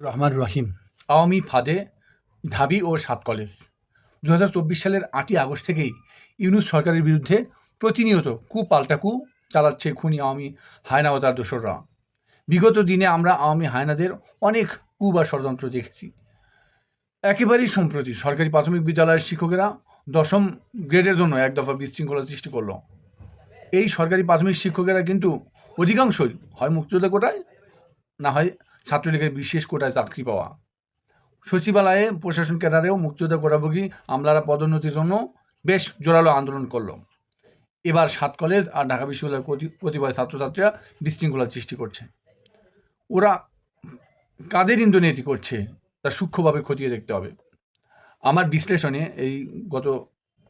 রহমান রহিম। আওয়ামী ফাঁদে, ঢাবি ও সাত কলেজ। দু হাজার চব্বিশ সালের আটই আগস্ট থেকেই ইউনুস সরকারের বিরুদ্ধে প্রতিনিয়ত কু পাল্টা কু চালাচ্ছে খুনি আওয়ামী হায়না ও তার দোসররা। বিগত দিনে আমরা আওয়ামী হায়নাদের অনেক কু বা ষড়যন্ত্র দেখেছি। একেবারেই সম্প্রতি সরকারি প্রাথমিক বিদ্যালয়ের শিক্ষকেরা দশম গ্রেডের জন্য এক দফা বিশৃঙ্খলা সৃষ্টি করল। এই সরকারি প্রাথমিক শিক্ষকেরা কিন্তু অধিকাংশই হয় মুক্তিযোদ্ধা কোটায়, না হয় ছাত্রলীগের বিশেষ কোটায় চাকরি পাওয়া। সচিবালয়ে প্রশাসন ক্যাডারেও মুক্তিযোদ্ধা কোটাভোগী আমলারা পদোন্নতির জন্য বেশ জোরালো আন্দোলন করল। এবার সাত কলেজ আর ঢাকা বিশ্ববিদ্যালয়ের কতিপয় ছাত্রছাত্রীরা বিশৃঙ্খলার সৃষ্টি করছে। ওরা কাদের ইন্ধনে এটি করছে তা সূক্ষ্মভাবে খতিয়ে দেখতে হবে। আমার বিশ্লেষণে এই গত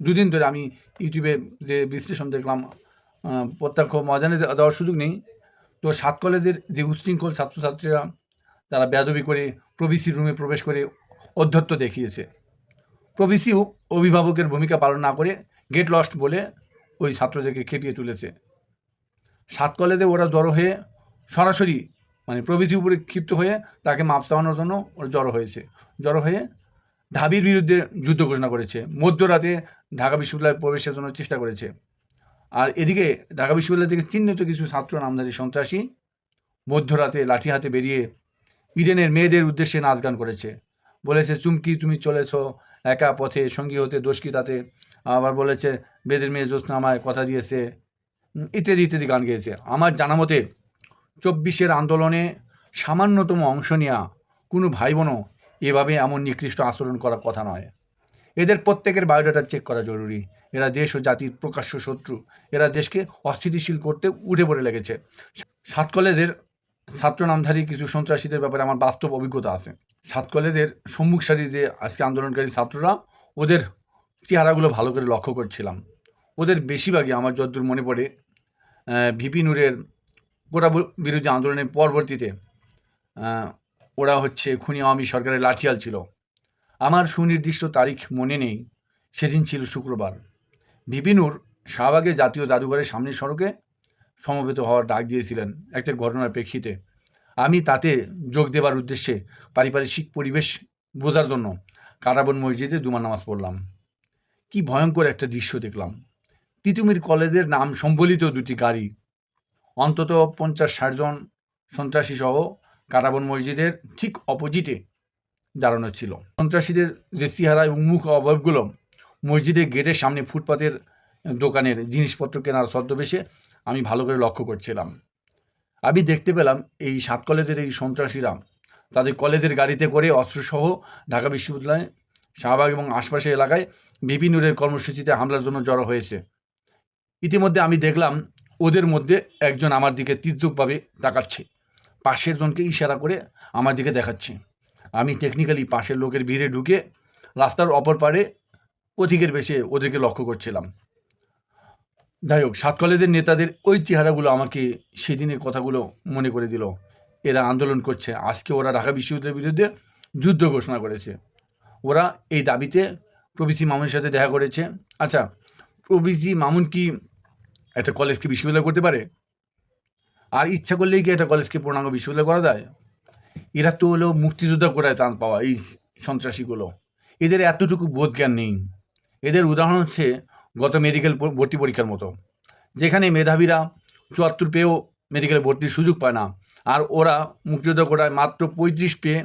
দুদিন ধরে আমি ইউটিউবে যে বিশ্লেষণ দেখলাম প্রত্যক্ষ ময়দানে যাওয়ার সুযোগ নেই। তো সাত কলেজের যে উচ্ছৃঙ্খল ছাত্রছাত্রীরা তারা বেয়াদবি করে প্রবিসি রুমে প্রবেশ করে অধ্যত্ত দেখিয়েছে। প্রবিসি অভিভাবকের ভূমিকা পালন না করে গেট লস্ট বলে ওই ছাত্রদেরকে খেপিয়ে তুলেছে। সাত কলেজে ওরা জড়ো হয়ে সরাসরি মানে প্রবিসি উপরে ক্ষিপ্ত হয়ে তাকে মাপ চাওয়ানোর জন্য ওরা জড়ো হয়েছে। জড়ো হয়ে ঢাবির বিরুদ্ধে যুদ্ধ ঘোষণা করেছে। মধ্যরাতে ঢাকা বিশ্ববিদ্যালয়ে প্রবেশের জন্য চেষ্টা করেছে। আর এদিকে ঢাকা বিশ্ববিদ্যালয় থেকে চিহ্নিত কিছু ছাত্র, নামধারী সন্ত্রাসী মধ্যরাতে লাঠি হাতে বেরিয়ে ইডেনের মেয়েদের উদ্দেশ্যে নাচ গান করেছে। বলেছে, চুমকি, তুমি চলেছ, একা পথে সঙ্গী হতে দোষ কি তাতে? আবার বলেছে, বেদের মেয়ে জ্যোৎস্না আমায় কথা দিয়েছে। ইত্যাদি ইত্যাদি গান গেয়েছে। আমার জানা মতে, চব্বিশের আন্দোলনে সামান্যতম অংশ নেওয়া কোনো ভাই বোনও এভাবে এমন নিকৃষ্ট আচরণ করার কথা নয়। এদের প্রত্যেকের বায়োডাটা চেক করা জরুরি। এরা দেশ ও জাতির প্রকাশ্য শত্রু। এরা দেশকে অস্থিতিশীল করতে উঠে পড়ে লেগেছে। সাত কলেজের ছাত্র নামধারী কিছু সন্ত্রাসীদের ব্যাপারে আমার বাস্তব অভিজ্ঞতা আছে। সাত কলেজের সম্মুখ সারি যে আজকে আন্দোলনকারী ছাত্ররা, ওদের চেহারাগুলো ভালো করে লক্ষ্য করছিলাম। ওদের বেশিরভাগই আমার যদ্দূর মনে পড়ে ভিপি নূরের গোটা বিরোধী আন্দোলনের পরবর্তীতে ওরা হচ্ছে খুনি আওয়ামী সরকারের লাঠিয়াল ছিল। আমার সুনির্দিষ্ট তারিখ মনে নেই, সেদিন ছিল শুক্রবার। বিপিনুর শাহবাগে জাতীয় জাদুঘরের সামনের সড়কে সমবেত হওয়ার ডাক দিয়েছিলেন একটা ঘটনার প্রেক্ষিতে। আমি তাতে যোগ দেবার উদ্দেশ্যে পারিপার্শ্বিক পরিবেশ বোঝার জন্য কারাবন মসজিদে দুমা নামাজ পড়লাম। কি ভয়ঙ্কর একটা দৃশ্য দেখলাম। তিতুমির কলেজের নাম সম্বলিত দুটি গাড়ি, অন্তত পঞ্চাশ ষাট জন সন্ত্রাসী সহ কারাবন মসজিদের ঠিক অপোজিটে দাঁড়ানো ছিল। সন্ত্রাসীদের যে চেহারা এবং মুখ অবয়বগুলো মসজিদের গেটের সামনে ফুটপাতের দোকানের জিনিসপত্র কেনার ছদ্মবেশে আমি ভালো করে লক্ষ্য করছিলাম। আমি দেখতে পেলাম এই সাত কলেজের এই সন্ত্রাসীরা তাদের কলেজের গাড়িতে করে অস্ত্রসহ ঢাকা বিশ্ববিদ্যালয়ে, শাহবাগ এবং আশপাশের এলাকায় বিপিনুরের কর্মসূচিতে হামলার জন্য জড়ো হয়েছে। ইতিমধ্যে আমি দেখলাম ওদের মধ্যে একজন আমার দিকে তীর্যকভাবে তাকাচ্ছে। পাশের জনকে ইশারা করে আমার দিকে দেখাচ্ছে। আমি টেকনিক্যালি পাশের লোকের ভিড়ে ঢুকে রাস্তার অপর পারে পথিকের বেশে ওদেরকে লক্ষ্য করছিলাম। যাই হোক সাত কলেজের নেতাদের ওই চেহারাগুলো আমাকে সেদিনের কথাগুলো মনে করে দিল। এরা আন্দোলন করছে। আজকে ওরা ঢাকা বিশ্ববিদ্যালয়ের বিরুদ্ধে যুদ্ধ ঘোষণা করেছে। ওরা এই দাবিতে প্রবিসি মামুনের সাথে দেখা করেছে। আচ্ছা প্রবিসি মামুন কি একটা কলেজকে বিশ্ববিদ্যালয় করতে পারে? আর ইচ্ছা করলেই কি একটা কলেজকে পূর্ণাঙ্গ বিশ্ববিদ্যালয় করা যায়? এরা তো হলো মুক্তিযোদ্ধা কোটায় চান্স পাওয়া এই সন্ত্রাসীগুলো। এদের এতটুকু বোধ জ্ঞান নেই। এদের উদাহরণ হচ্ছে গত মেডিকেল ভর্তি পরীক্ষার মতো। যেখানে মেধাবীরা চুয়াত্তর পেয়েও মেডিকেলে ভর্তির সুযোগ পায় না। আর ওরা মুক্তিযোদ্ধা কোটায় মাত্র পঁয়ত্রিশ পেয়ে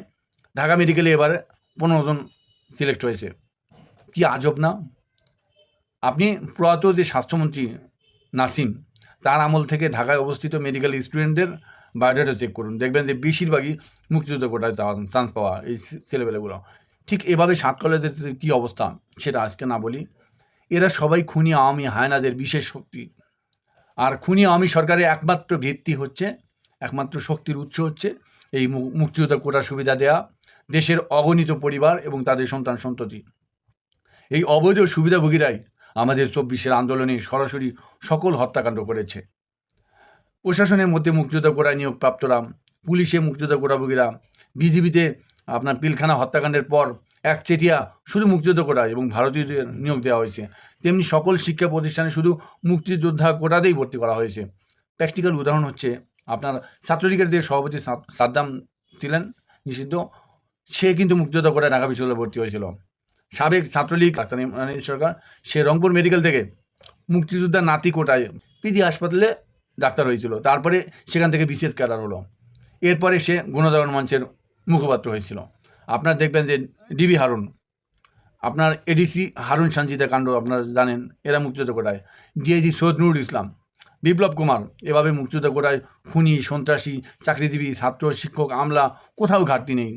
ঢাকা মেডিকেলে এবারে পনেরো জন সিলেক্ট হয়েছে। কি আজব না? আপনি প্রয়াত যে স্বাস্থ্যমন্ত্রী নাসিম, তার আমল থেকে ঢাকায় অবস্থিত মেডিকেল স্টুডেন্টদের বায়োডাটা চেক করুন। দেখবেন যে বেশিরভাগই মুক্তিযুদ্ধ কোটায় যাওয়া চান্স পাওয়া এই ছেলেবেলেগুলো ঠিক এভাবে সাত কলেজের কী অবস্থা, সেটা আজকে না বলি। এরা সবাই খুনি আওয়ামী, হায়নাদের বিশেষ শক্তি। আর খুনি আওয়ামী সরকারের একমাত্র ভিত্তি হচ্ছে, একমাত্র শক্তির উৎস হচ্ছে এই মুক্তিযোদ্ধা কোটা সুবিধা দেয়া, দেশের অগণিত পরিবার এবং তাদের সন্তান সন্ততি। এই অবৈধ সুবিধাভোগীরাই আমাদের চব্বিশের আন্দোলনে সরাসরি সকল হত্যাকাণ্ড করেছে। প্রশাসনের মধ্যে মুক্তিযোদ্ধা কোটায় নিয়োগপ্রাপ্তরা, পুলিশে মুক্তিযোদ্ধা কোটাভোগীরা, বিজিবিতে আপনার পিলখানা হত্যাকাণ্ডের পর একচেটিয়া শুধু মুক্তিযোদ্ধা কোটা এবং ভারতীয়দের নিয়োগ দেওয়া হয়েছে। তেমনি সকল শিক্ষা প্রতিষ্ঠানে শুধু মুক্তিযোদ্ধা কোটাতেই ভর্তি করা হয়েছে। প্র্যাকটিক্যাল উদাহরণ হচ্ছে আপনার ছাত্রলীগের যে সভাপতি সাদ্দাম ছিলেন, নিষিদ্ধ, সে কিন্তু মুক্তিযোদ্ধা করে ঢাকা বিশ্ববিদ্যালয়ে ভর্তি হয়েছিল। সাবেক ছাত্রলীগ, ডাক্তার ইমরান সরকার, সে রংপুর মেডিকেল থেকে মুক্তিযোদ্ধার নাতি কোটায় পিজি হাসপাতালে ডাক্তার হয়েছিল। তারপরে সেখান থেকে বিশেষ ক্যাডার হলো। এরপরে সে গণজাগরণ মঞ্চের মুখপাত্র হয়েছিল। আপনার দেখবেন যে ডিবি হারুন, আপনার এডিসি হারুন সঞ্চিতা কাণ্ড আপনারা জানেন, এরা মুক্তিযোদ্ধা কোটায় ডিআইজি সৈয়দ নুরুল ইসলাম, বিপ্লব কুমার, এভাবে মুক্তিযোদ্ধা কোটায় খুনি, সন্ত্রাসী, চাকরিজীবী, ছাত্র, শিক্ষক, আমলা, কোথাও ঘাটতি নেই।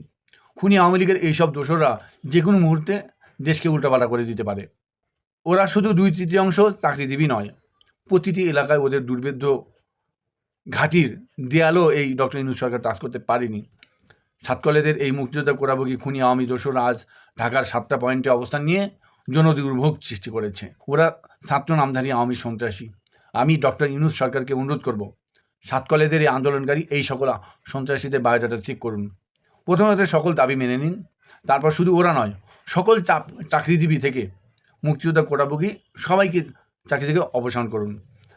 খুনি আওয়ামী লীগের এইসব দোসররা যে কোনো মুহূর্তে দেশকে উল্টাপাল্টা করে দিতে পারে। ওরা শুধু দুই তৃতীয়াংশ চাকরিজীবী নয়, প্রতিটি এলাকায় ওদের দুর্ভেদ্য ঘাটির দেয়ালও এই ডক্টর ইনু সরকার টাচ করতে পারেনি। সাতকলেদের এই মুক্তিযোদ্ধা কোরাবগি খুনি আওয়ামী দোসররা আজ ঢাকার সাতটা পয়েন্টে অবস্থান নিয়ে জনদুর্ভোগ সৃষ্টি করেছে? ওরা ছাত্র নামধারী আওয়ামী সন্ত্রাসী। আমি ডক্টর ইনুস সরকারকে অনুরোধ করব সাত কলেজের এই আন্দোলনকারী এই সকল সন্ত্রাসীদের বায়োডাটা চেক করুন। প্রথমত সকল দাবি মেনে নিন, তারপর শুধু ওরা নয়, সকল চাপ, চাকরিজীবী থেকে মুক্তিযোদ্ধা কোটাভোগী সবাইকে চাকরি থেকে অবসান করুন।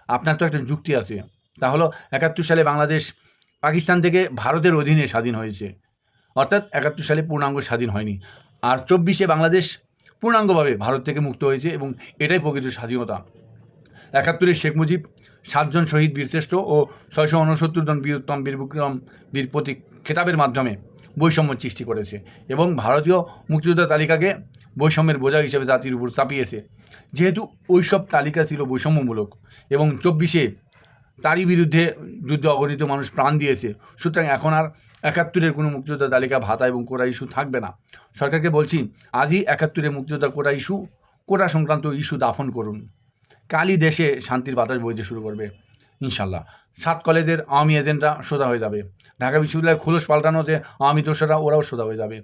আপনার তো একটা যুক্তি আছে, তা হলো একাত্তর সালে বাংলাদেশ পাকিস্তান থেকে ভারতের অধীনে স্বাধীন হয়েছে। অর্থাৎ একাত্তর সালে পূর্ণাঙ্গ স্বাধীন হয়নি। আর চব্বিশে বাংলাদেশ পূর্ণাঙ্গভাবে ভারত থেকে মুক্ত হয়েছে এবং এটাই প্রকৃত স্বাধীনতা। একাত্তরে শেখ মুজিব, সাতজন শহীদ বীরশ্রেষ্ঠ ও ছয়শো উনসত্তর জন বীরোত্তম বীর বিক্রম, বীর প্রতীক খেতাবের মাধ্যমে বৈষম্য সৃষ্টি করেছে এবং ভারতীয় মুক্তিযোদ্ধা তালিকাকে বৈষম্যের বোঝা হিসেবে জাতির উপর চাপিয়েছে। যেহেতু ওইসব তালিকা ছিল বৈষম্যমূলক এবং চব্বিশে তারই বিরুদ্ধে যুদ্ধে অগণিত মানুষ প্রাণ দিয়েছে। সুতরাং এখন আর একাত্তরের কোনো মুক্তিযোদ্ধা তালিকা, ভাতা এবং কোটা ইস্যু থাকবে না। সরকারকে বলছি, আজই একাত্তরের মুক্তিযোদ্ধা কোটা ইস্যু, কোটা সংক্রান্ত ইস্যু দাফন করুন। কালই দেশে শান্তির বাতাস বইতে শুরু করবে ইনশাল্লাহ সাত কলেজের আওয়ামী এজেন্টরা সোজা হয়ে যাবে। ঢাকা বিশ্ববিদ্যালয়ের খোলস পাল্টানো যে আওয়ামী দোষরা, ওরাও সোজা হয়ে যাবে।